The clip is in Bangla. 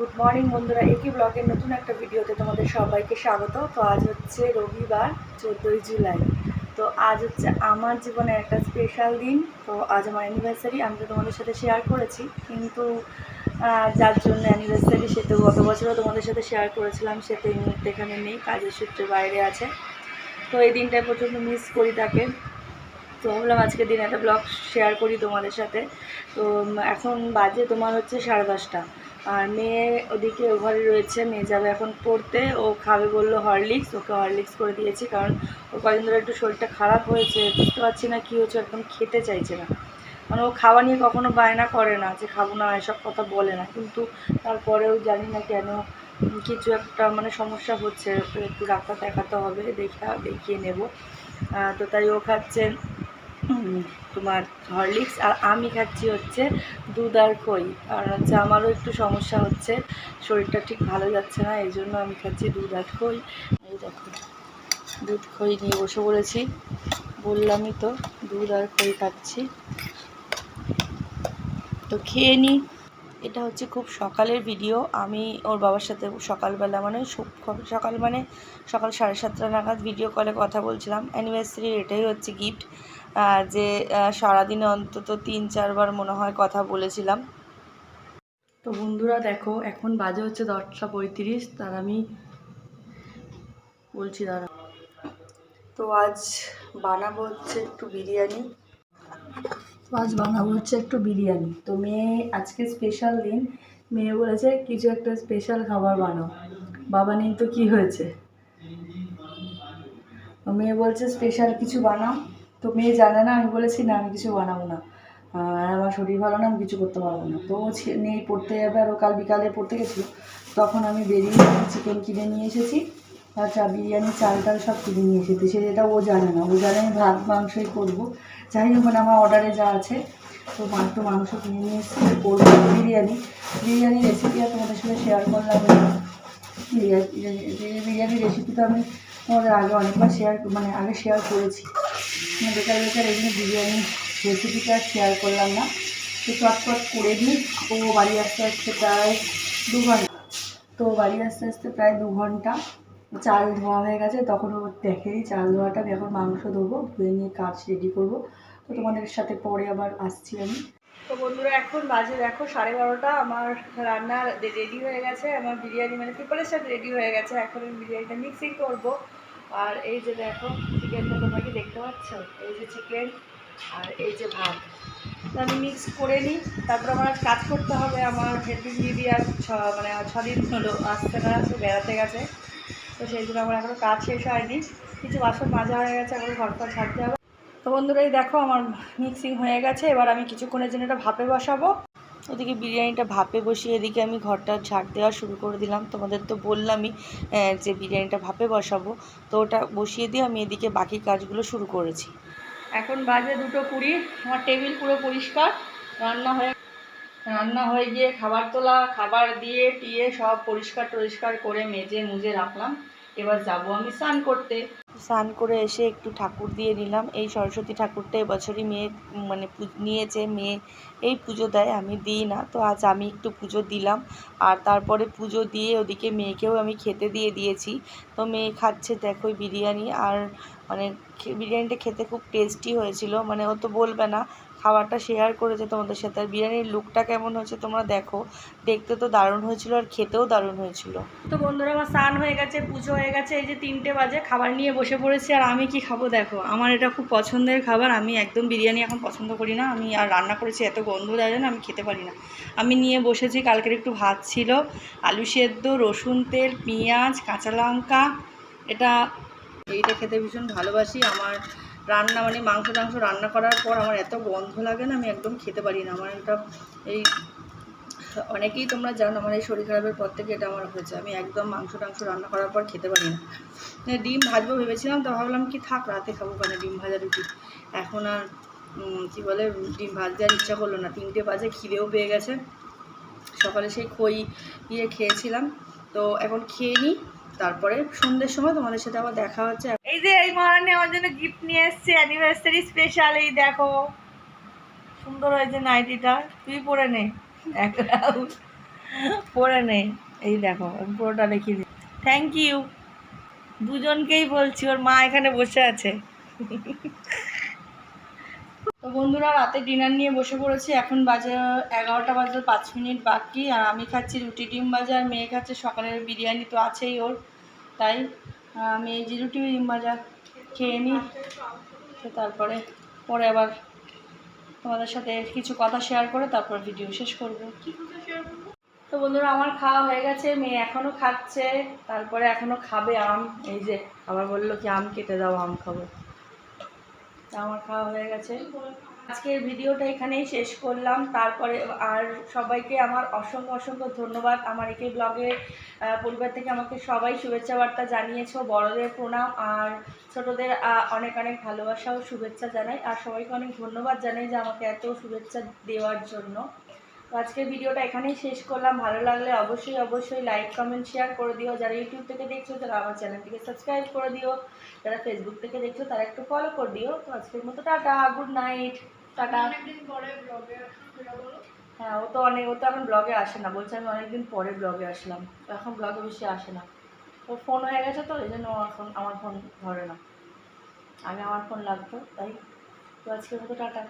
গুড মর্নিং বন্ধুরা। একই ব্লগের নতুন একটা ভিডিওতে তোমাদের সবাইকে স্বাগত। তো আজ হচ্ছে রবিবার, চোদ্দোই জুলাই। তো আজ হচ্ছে আমার জীবনে একটা স্পেশাল দিন। তো আজ আমার অ্যানিভার্সারি আমি তো তোমাদের সাথে শেয়ার করেছি। কিন্তু যার জন্য অ্যানিভার্সারি সে তো গত বছরও তোমাদের সাথে শেয়ার করেছিলাম। সে তো এই মুহূর্তে এখানে নেই, কাজের সূত্রে বাইরে আছে। তো এই দিনটায় প্রচণ্ড মিস করি তাকে। তো ভাবলাম আজকে দিন একটা ব্লগ শেয়ার করি তোমাদের সাথে। তো এখন বাজে তোমার হচ্ছে সাড়ে দশটা। আর মেয়ে ওদিকে ঘরে রয়েছে, মেয়ে যাবে এখন পড়তে। ও খাবে বলল হরলিক্স, ওকে হরলিক্স করে দিয়েছি কারণ ও কদিন ধরে একটু শরীরটা খারাপ হয়েছে, বুঝতে পারছি না কী হচ্ছে একদম খেতে চাইছে না। মানে ও খাওয়া নিয়ে কখনো বায়না করে না যে খাব না, এসব কথা বলে না। কিন্তু তারপরেও জানি না কেন কিছু একটা মানে সমস্যা হচ্ছে, একটু ডাক্তার দেখাতে হবে, দেখা দেখিয়ে নেব। তো তাই ও খাচ্ছে। তোমার হরলিক্স আর আমি খাচ্ছি হচ্ছে দুধ আর খই আর হচ্ছে আমারও একটু সমস্যা হচ্ছে, শরীরটা ঠিক ভালো যাচ্ছে না, এই জন্য আমি খাচ্ছি দুধ আর খই এই দেখো, দুধ খই নিয়ে বসে পড়েছি। বললামই তো দুধ আর খই খাচ্ছি। তো খেয়ে নিই এটা হচ্ছে খুব সকালের ভিডিও। আমি ওর বাবার সাথে সকালবেলা মানে সকাল মানে সকাল সাড়ে সাতটা নাগাদ ভিডিও কলে কথা বলছিলাম। অ্যানিভার্সারির এটাই হচ্ছে গিফট যে সারাদিনে অন্তত তিন চারবার মনে হয় কথা বলেছিলাম। তো বন্ধুরা দেখো এখন বাজে হচ্ছে দশটা পঁয়ত্রিশ তার আমি বলছি দাঁড়া। তো আজ বানাবো হচ্ছে একটু বিরিয়ানি। তো আজ বানাবো হচ্ছে একটু বিরিয়ানি। তো মেয়ে আজকে স্পেশাল দিন। মেয়ে বলেছে কিছু একটা স্পেশাল খাবার বানাও। বাবা নেই তো কি হয়েছে? মেয়ে বলছে স্পেশাল কিছু বানাও। তো মেয়ে জানে না, আমি বলেছি, না, আমি কিছু বানাবো না। আর আমার শরীর ভালো না, আমি কিছু করতে পারব না। তো ও নেই পড়তে যাবে আর ও কাল বিকালে পড়তে গেছিল তখন আমি বেরিয়ে চিকেন কিনে নিয়ে এসেছি। আচ্ছা বিরিয়ানি, চাল টাল সব কিনে নিয়ে এসেছি। সেটা ও জানে না, ও জানে আমি ভাত, মাংসই করব। যাই হোক মানে আমার অর্ডারে যা আছে, তো মাংস মাংস কিনে নিয়ে এসেছি করব বিরিয়ানি। বিরিয়ানির রেসিপি আর তোমাদের সাথে শেয়ার করলাম। বিরিয়ানি রেসিপি তো আমি তোমাদের আগে অনেকবার শেয়ার মানে আগে শেয়ার করেছি। বেকার বেকার জন্য বিরিয়ানি রেসিপিটা শেয়ার করলাম না। তো চটপট করে দিই ও বাড়ি আসতে আসতে প্রায় দু ঘণ্টা। তো বাড়ি আসতে আসতে প্রায় দু ঘণ্টা। চাল ধোয়া হয়ে গেছে। তখন ও দেখেই চাল ধোয়াটা। আমি এখন মাংস ধোবো, ধুয়ে নিয়ে কাজ রেডি করব। তো তোমাদের সাথে পরে আবার আসছি আমি। তো বন্ধুরা, এখন বাজে দেখো সাড়ে বারোটা। আমার রান্না রেডি হয়ে গেছে। আমার বিরিয়ানি মানে প্রিপারেশন রেডি হয়ে গেছে। এখন আমি বিরিয়ানিটা মিক্সিং করব। আর এই যে দেখো, চিকেনটা তোমরা কি দেখতে পাচ্ছ? এই যে চিকেন আর এই যে ভাত। আমি মিক্স করে নিই, তারপর আমার কাজ করতে হবে আমার হেল্পিং দিদি আর ছ মানে ছদিন হলো আসতে না আসতে বেড়াতে গেছে। তো সেই জন্য আমার এখনও কাজ শেষ হয়নি। কিছু বাসন মাজা হয়ে গেছে, এখন ঘর ফর ছাড়তে হবে। তো বন্ধুরা, এই দেখো আমার মিক্সিং হয়ে গেছে, এবার আমি কিছুক্ষণের জন্য এটা ভাপে বসাবো। ওদিকে বিরিয়ানিটা ভাপে বসিয়ে এদিকে আমি ঘরটা ঝাড় দেওয়া শুরু করে দিলাম। তোমাদের তো বললামই যে বিরিয়ানিটা ভাপে বসাবো। তো ওটা বসিয়ে দিয়ে আমি এদিকে বাকি কাজগুলো শুরু করেছি। এখন বাজে দুটো কুড়ি, আমার টেবিল পুরো পরিষ্কার। রান্না হয়ে রান্না হয়ে গিয়ে খাবার তোলা, খাবার দিয়ে, টিয়ে সব পরিষ্কার টরিষ্কার করে মেজে মুজে রাখলাম। এবার যাব আমি স্নান করতে। স্নান করে এসে একটু ঠাকুর দিয়ে নিলাম। এই সরস্বতী ঠাকুরটা এবছরই মেয়ে মানে নিয়েছে মেয়ে। এই পুজো দেয়, আমি দিই না। তো আজ আমি একটু পুজো দিলাম। আর তারপরে পুজো দিয়ে ওদিকে মেয়েকেও আমি খেতে দিয়ে দিয়েছি। তো মেয়ে খাচ্ছে, দেখো বিরিয়ানি। আর মানে বিরিয়ানিটা খেতে খুব টেস্টি হয়েছিল। মানে ও তো বলবে না খাবারটা শেয়ার করেছে তোমাদের সাথে। আর বিরিয়ানির লুকটা কেমন হয়েছে তোমরা দেখো। দেখতে তো দারুণ হয়েছিল আর খেতেও দারুণ হয়েছিল। তো বন্ধুরা, আমার স্নান হয়ে গেছে, পুজো হয়ে গেছে, এই যে তিনটে বাজে, খাবার নিয়ে বসে পড়েছি। আর আমি কি খাব দেখো? আমার এটা খুব পছন্দের খাবার। আমি একদম বিরিয়ানি এখন পছন্দ করি না। আমি আর রান্না করেছি, এত গন্ধ দেয় না আমি খেতে পারি না। আমি নিয়ে বসেছি, কালকের একটু ভাত ছিল। আলু সেদ্ধ, রসুন তেল, পেঁয়াজ, কাঁচা লঙ্কা। এটা এইটা খেতে ভীষণ ভালোবাসি। আমার রান্না মানে মাংস টাংস রান্না করার পর আমার এত গন্ধ লাগে না, আমি একদম খেতে পারি না। আমার এটা এই অনেকেই তোমরা জানো, আমার এই শরীর খারাপের পর থেকে এটা আমার হয়েছে। আমি একদম মাংস টাংস রান্না করার পর খেতে পারি না। মানে ডিম ভাজবো ভেবেছিলাম, তো ভাবলাম কি থাক, রাতে খাব কেন ডিম ভাজা রুটি? এখন আর কী বলে, ডিম ভাজতে আর ইচ্ছা করল না। তিনটে বাজে, খিদেও পেয়ে গেছে। সকালে সেই খই দিয়ে খেয়েছিলাম। তো এখন খেয়ে নিই। তারপরে সন্ধ্যের সময় তোমাদের সাথে আবার দেখা হচ্ছে। এই যে এই মহারানী আমার জন্য গিফট নিয়ে এসছে অ্যানিভার্সারি স্পেশাল এই দেখো। সুন্দর হয়েছে নাইটিটা। তুই পরে নে। এক পরে নে। এই দেখো পুরোটা লিখি দিই। থ্যাংক ইউ দুজনকেই বলছি, ওর মা এখানে বসে আছে। তো বন্ধুরা, রাতে ডিনার নিয়ে বসে পড়েছি। এখন বাজে এগারোটা বাজে পাঁচ মিনিট বাকি। আর আমি খাচ্ছি রুটি ডিম ভাজা, আর মেয়ে খাচ্ছে সকালের বিরিয়ানি, তো আছেই ওর। তাই আমি এই যে রুটি ডিম ভাজা খেয়ে নিই তো তারপরে, পরে আবার তোমাদের সাথে কিছু কথা শেয়ার করে তারপর ভিডিও শেষ করব। তো বন্ধুরা, আমার খাওয়া হয়ে গেছে, মেয়ে এখনও খাচ্ছে। তারপরে এখনও খাবে আম। এই যে, আবার বলল কি, আম কেটে দাও, আম খাব। আমার খাওয়া হয়ে গেছে। আজকের ভিডিওটা এখানেই শেষ করলাম। তারপরে আর সবাইকে আমার অসংখ্য অসংখ্য ধন্যবাদ। আমার একে ব্লগের পরিবার থেকে আমাকে সবাই শুভেচ্ছা বার্তা জানিয়েছ। বড়দের প্রণাম আর ছোটদের অনেক অনেক ভালোবাসা ও শুভেচ্ছা জানাই। আর সবাইকে অনেক ধন্যবাদ জানাই যে আমাকে এত শুভেচ্ছা দেওয়ার জন্য। তো আজকের ভিডিওটা এখানেই শেষ করলাম। ভালো লাগলে অবশ্যই অবশ্যই লাইক কমেন্ট শেয়ার করে দিও। যারা ইউটিউব থেকে দেখছ তারা আমার চ্যানেলটিকে সাবস্ক্রাইব করে দিও। যারা ফেসবুক থেকে দেখছ তারা একটু ফলো করে দিও। তো আজকের মতো টাটা গুড নাইট টাটা। হ্যাঁ ও তো অনেক ও তো এখন ব্লগে আসে না। বলছে আমি অনেকদিন পরে ব্লগে আসলাম। তো এখন ব্লগে বেশি আসে না। ওর ফোন হয়ে গেছে তো এই জন্য ও এখন আমার ফোন ধরে না। আগে আমার ফোন লাগতো তাই। তো আজকের মতো টাটা।